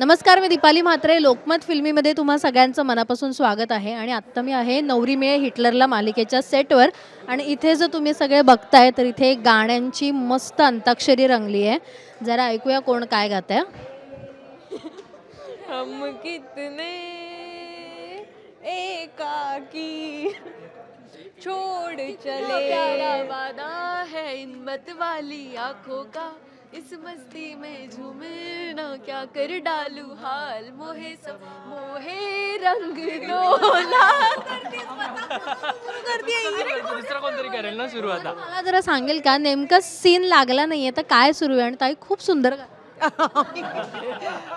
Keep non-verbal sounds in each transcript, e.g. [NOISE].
नमस्कार मी दीपाली म्हात्रे. लोकमत फिल्मीमध्ये तुम्हा सगळ्यांचं मनापासून स्वागत आहे. आणि आत्ता मी आहे नवरी मिळे हिटलरला मालिकेच्या सेटवर. आणि इथे जर तुम्ही सगळे बघताय तर इथे गाण्यांची मस्त अंताक्षरी रंगली आहे. जरा ऐकूया कोण काय गात आहे हम कितने एकाकी छोड़ चले। वादा है इन मत वाली आंखों का। इस मस्ती में झूमे ना क्या कर डालू हाल? मोहे सब मोहे रंग डोला। दुसरा कोणतरी करेल ना सुरू आता. मला जरा सांगेल का नेमकं सीन लागला नाहीये तर काय सुरू आहे? आणि ताई खूप सुंदर गा-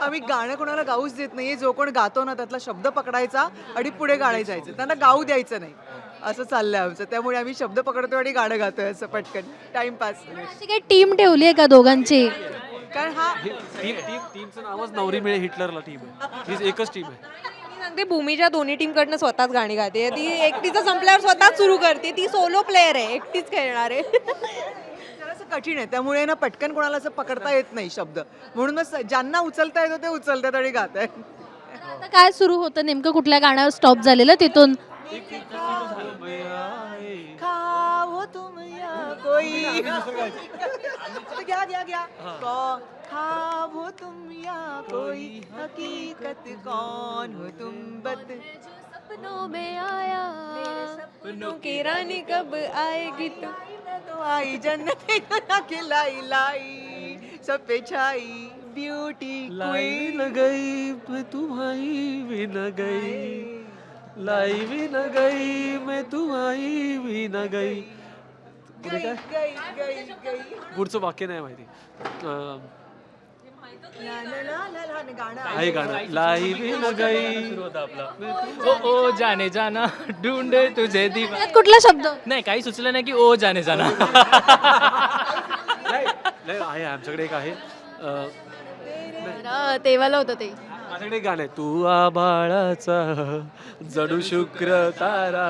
आम्ही गाणं कोणाला गाऊच देत नाही जो कोण गातो ना त्यातला शब्द पकडायचा आणि पुढे गाणे जायचे. त्यांना गाऊ द्यायचं नाही. असं चाललंय आमचं. त्यामुळे आम्ही शब्द पकडतोय आणि गाणं गातोय असं पटकन. टाइमपास अशी काही टीम ठेवली आहे का दोघांची? कारण हा टीम टीम टीमचं नावच नवरी मिळे हिटलरला टीम आहे. ही एकच टीम आहे. मी सांगते भूमीच्या दोन्ही टीमकडनं स्वतःच गाणी गाते. ती एकटीचं संपल्यावर स्वतःच सुरू करते. ती सोलो प्लेअर आहे. एकटीच खेळणार आहे. जरासं कठीण आहे. त्यामुळे ना पटकन कोणाला असं पकडता येत नाही शब्द. म्हणून मग स- ज्यांना उचलता येतो ते उचलतात आणि गात आता काय सुरू होतं? नेमकं कुठल्या गाण्यावर स्टॉप झालेलं तिथून? खाओ तुम या कोई। घ्या घ्या घ्या कौन खाओ तुम या कोई। हकीकत कौन हो तुम बत? सपनों में आया। सपनों की रानी कब आएगी? तू तो आई जन्नत ना खिलाई लाई। सब पे छाई ब्यूटी लाई न गई मैं तुम्हारी भी न गई लाई भी न गई मैं तुम्हारी भी न गई पुढे काय? गई गई गई. पुढचं वाक्य नाही माहिती. अं, ला ला ला ला ला हे गाणं आहे गाणं. लाई भी न गई. ओ ओ जाने. जाना ढूंढे तुझे दीवा. त्यात कुठला शब्द? नाही काही सुचलं नाही की ओ जाने जाना. [LAUGHS] नाही नाही, आहे आमच्याकडे एक आहे. अं, तेवाला होतं ते. माझ्याकडे गाणं आहे तू आबाळाचा जडू शुक्र तारा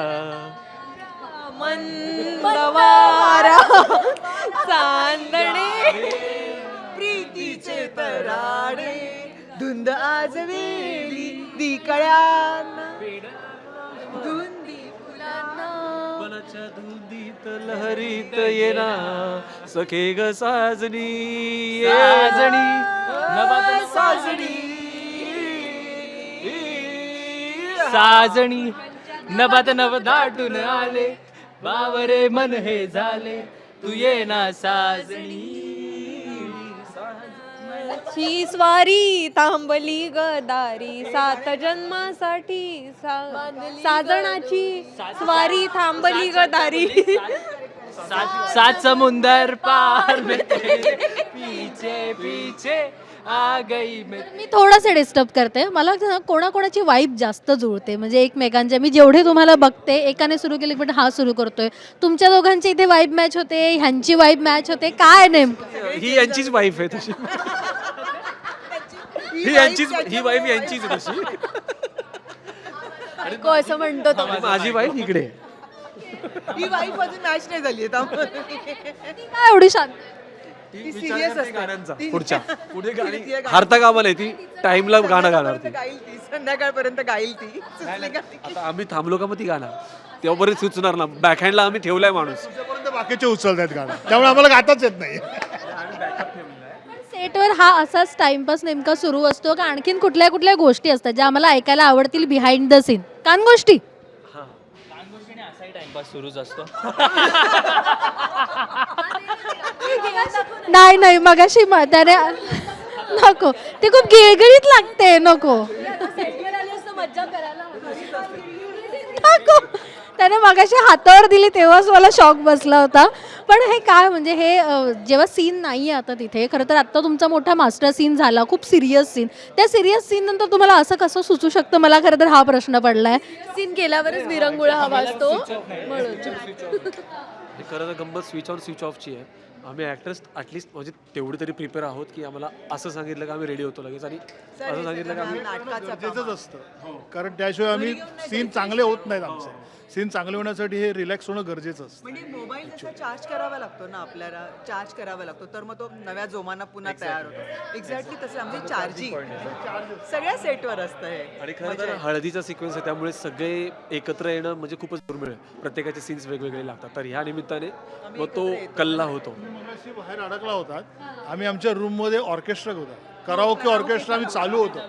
मंदवारा चांदणे प्रीतीचे तराडे धुंद आज वेली दिकळ्यांना धुंदी फुलांना धुंदीत लहरीत येना सखे ग साजनी ये. साजणी नवात साजणी नभात नव दाटून आले बावरे मन हे झाले तू ये ना साजणी. ची स्वारी थांबली गदारी सात जन्मासाठी सा- साजणाची स्वारी थांबली गदारी. सात सात समुंदर पार में तेरे पीछे पीछे. आ गई मैं मी थोडंसं डिस्टर्ब करते. मला ना कोणाकोणाची वाईब जास्त जुळते. म्हणजे एकमेकांच्या मी जेवढे तुम्हाला बघते एकाने सुरू केली पण हा सुरू करतोय. तुमच्या दोघांची इथे वाईब मॅच होते ह्यांची वाईब मॅच होते. काय नेमकं? ही यांचीच वाईफ आहे तशी. ही यांचीच ही वाईफ यांचीच आहे तशी. असं म्हणतो तो. माझी वाईफ इकडे. आहे. ही वाईफ अजून मॅच नाही झाली त्यामुळे काय एवढी शांत ती करते असते. पुढच्या. [LAUGHS] पुढे गाणी ती गाणी- हारता कामा नाही ती. टाइमला गाणं गाणार ती. गाईल ती. संध्याकाळपर्यंत गाईल ती? आता आम्ही थांबलो का मग ती गाणार [LAUGHS] तेव्हा बरेच सुचणार ना. बॅकहँडला आम्ही ठेवलाय माणूस. तुमच्यापर्यंत बाकीचे उचलतात गाणं. त्यामुळे आम्हाला गाताच येत नाही सेटवर हा असाच टाइमपास नेमका सुरू असतो का? आणखीन कुठल्या कुठल्या गोष्टी असतात ज्या आम्हाला ऐकायला आवडतील बिहाइंड द सीन कान गोष्टी. असाही टाइमपास सुरूच असतो. [LAUGHS] नाही नाही मगाशी म- त्याने नको. ते खूप गिळगिळीत लागते नको. नको. त्याने मगाशी हातावर दिली तेव्हाच मला शॉक बसला होता. पण हे काय म्हणजे हे अ, जेव्हा सीन नाही आहे आता तिथे खरं तर आत्ता तुमचा मोठा मास्टर सीन झाला खूप सिरियस सीन त्या सिरियस सीन नंतर तुम्हाला असं कसं सुचू शकतं? मला खरं तर हा प्रश्न पडलाय. सीन केल्यावरच विरंगुळा हवा असतो. म्हणून हे खरं तर गंमत स्विच ऑन स्विच ऑफची आहे. आम्ही ॲक्टर्स ॲटलिस्ट म्हणजे तेवढे तरी प्रिपेअर आहोत की आम्हाला असं सांगितलं का आम्ही रेडी होतो लगेच. आणि असं सांगितलं का आम्ही गरजेचंच असतं. कारण त्याशिवाय आम्ही सीन चांगले होत नाहीत आमचे. सीन चांगले होण्यासाठी हे रिलॅक्स होणं गरजेचं असतं. म्हणजे मोबाईल जसा चार्ज करावा लागतो ना आपल्याला चार्ज करावा लागतो तर मग तो नव्या जोमाना पुन्हा तयार होतो. एक्झॅक्टली तसं आमचे चार्जिंग सगळ्या सेटवर असतं हे. आणि खरं तर हळदीचा सिक्वेन्स आहे त्यामुळे सगळे एकत्र येणं म्हणजे खूपच दुर्मिळ आहे. प्रत्येकाचे सीन्स वेगवेगळे लागतात. तर ह्या निमित्ताने मग तो कल्ला होतो. मगाशी बाहेर अडकला होता. आम्ही आमच्या रूममध्ये ऑर्केस्ट्रा होता कराओके ऑर्केस्ट्रा आम्ही चालू होतो.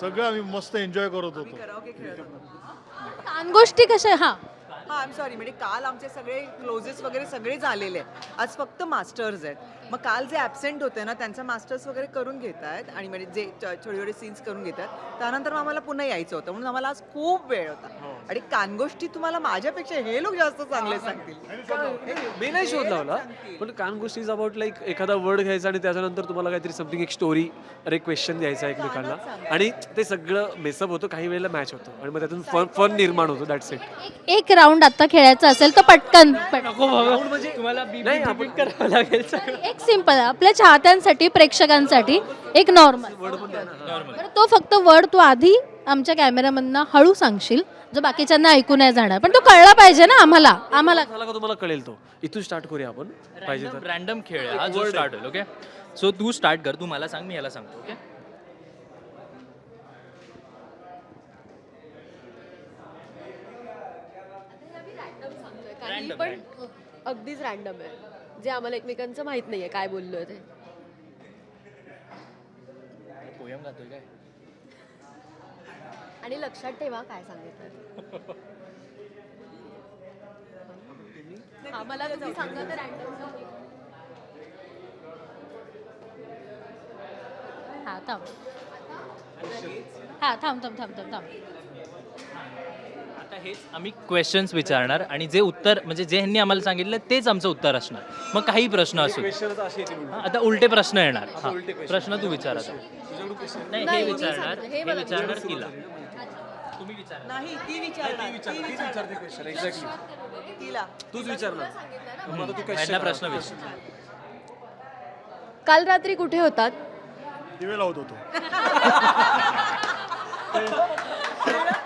सगळं आम्ही मस्त एन्जॉय करत होतो. कराओके गोष्टी कशा हा. हा आय एम सॉरी म्हणजे काल आमचे सगळे क्लोजेस वगैरे सगळे झालेले आहेत. आज फक्त मास्टर्स आहेत. मग काल जे ॲबसेंट होते ना त्यांचा मास्टर्स वगैरे करून घेत आहेत आणि म्हणजे जे छोटे छोटे सीन्स करून घेत आहेत त्यानंतर मग आम्हाला पुन्हा यायचं होतं. म्हणून आम्हाला आज खूप वेळ होता. आणि कानगोष्टी तुम्हाला माझ्यापेक्षा हे लोक जास्त चांगले सांगतील. मी नाही शोध लावला पण कान गोष्टी इज अबाउट लाईक एखादा वर्ड घ्यायचा आणि त्याच्यानंतर तुम्हाला काहीतरी समथिंग एक स्टोरी अरे क्वेश्चन द्यायचा एकमेकांना. आणि ते सगळं मेसअप होतं काही वेळेला मॅच होतं. आणि मग त्यातून फन फन निर्माण होतो दॅट्स इट एक- एक राऊंड आता खेळायचा असेल तर पटकन. पट- नको बाबा. तुम्हाला बीपी नाही, आपण- करावं लागेल सगळं. एक सिंपल आपल्या चाहत्यांसाठी प्रेक्षकांसाठी एक नॉर्मल बरं तो फक्त वर्ड तू आधी आमच्या कॅमेरामधनं हळू सांगशील जो बाकीच्यांना ऐकू नाही जाणार. पण तो कळला पाहिजे ना आम्हाला. आम्हाला झाला का तुम्हाला कळेल तो? इथून स्टार्ट करूया आपण. पाहिजे तर. रॅन्डम खेळ आहे. हा जो स्टार्ट होईल ओके सो तू स्टार्ट कर. तू मला सांग मी याला सांगतो ओके काही पण अगदीच रॅन्डम आहे. जे आम्हाला एकमेकांचं माहीत नाहीये काय बोललोय ते. पोयम गातोय काय? आणि लक्षात ठेवा काय सांगितलं आम्हाला तुम्ही सांगा तर रॅन्डम हा थांब. हा थांब थांब थांब थांब थांब. आता हेच आम्ही क्वेश्चन्स विचारणार आणि जे उत्तर म्हणजे जे ह्यांनी आम्हाला सांगितलं तेच आमचं उत्तर असणार. मग काही प्रश्न असू हा, आता उलटे प्रश्न येणार. हा, प्रश्न तू विचार आता. नाही हे विचारणार हे विचारणार तिला. तुम्ही विचार नाही ती विचारणार ती विचारणार. तिला तूच विचारणार मग आता तू ह्यांना प्रश्न विचार काल रात्री कुठे होतात? दिवे लावत होतो. [LAUGHS]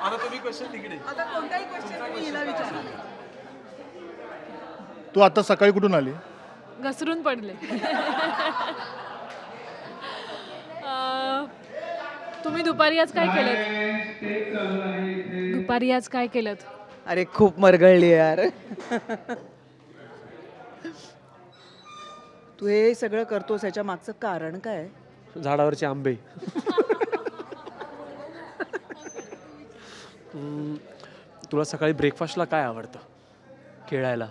आता तुम्ही क्वेश्चन तिकडे. आता कोणताही क्वेश्चन तुम्ही हिला विचारा. तू आता सकाळी कुठून आली? घसरून पडले. अं, तुम्ही दुपारी आज काय केलं दुपारी आज काय केलं अरे खूप मरगळली यार. तू हे सगळं करतोस याच्या मागचं कारण काय? झाडावरचे आंबे. तुला सकाळी ब्रेकफास्टला काय आवडतं? खेळायला.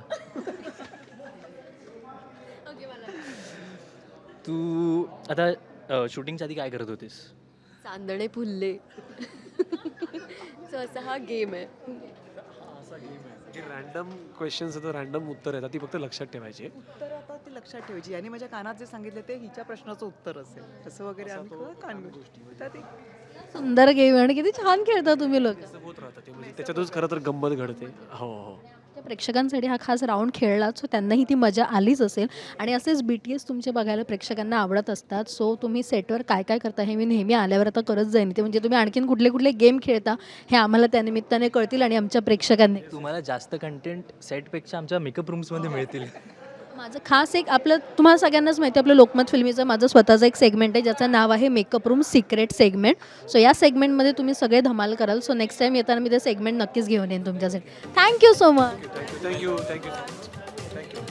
तू आता शूटिंगच्या आधी काय करत होतीस? चांदणे फुलले. सो असा हा गेम आहे. रॅन्डम क्वेश्चन्स तर रॅन्डम उत्तर येतात ती फक्त लक्षात ठेवायची. उत्तर आता ती लक्षात ठेवायची. आणि माझ्या कानात जे सांगितलं ते हिच्या प्रश्नाचं उत्तर असेल. असं वगैरे आम्ही कान तर ते सुंदर गेम आणि किती छान खेळता तुम्ही लोक. असं होत राहतं ते म्हणजे त्याच्यातच खरं तर गंमत घडते. हो हो. प्रेक्षकांसाठी हा खास राऊंड खेळला सो त्यांनाही ती मजा आलीच असेल. आणि असेच बी टी एस तुमचे बघायला प्रेक्षकांना आवडत असतात. सो तुम्ही सेटवर काय काय करता हे मी नेहमी आल्यावर आता करत जाईन. ते म्हणजे तुम्ही आणखीन कुठले कुठले गेम खेळता हे आम्हाला त्यानिमित्ताने कळतील आणि आमच्या प्रेक्षकांनी. तुम्हाला जास्त कंटेंट सेटपेक्षा आमच्या मेकअप रूम्समध्ये मिळतील. माझं खास एक आपलं तुम्हाला सगळ्यांनाच माहिती आहे, आपलं लोकमत फिल्मीचं माझं स्वतःचं एक सेगमेंट आहे ज्याचं नाव आहे makeup room secret segment so या सेगमेंटमध्ये तुम्ही सगळे धमाल कराल. सो नेक्स्ट टाइम येताना मी ते सेगमेंट नक्कीच घेऊन येईन तुमच्यासाठी. Thank you so much thank you thank you thank you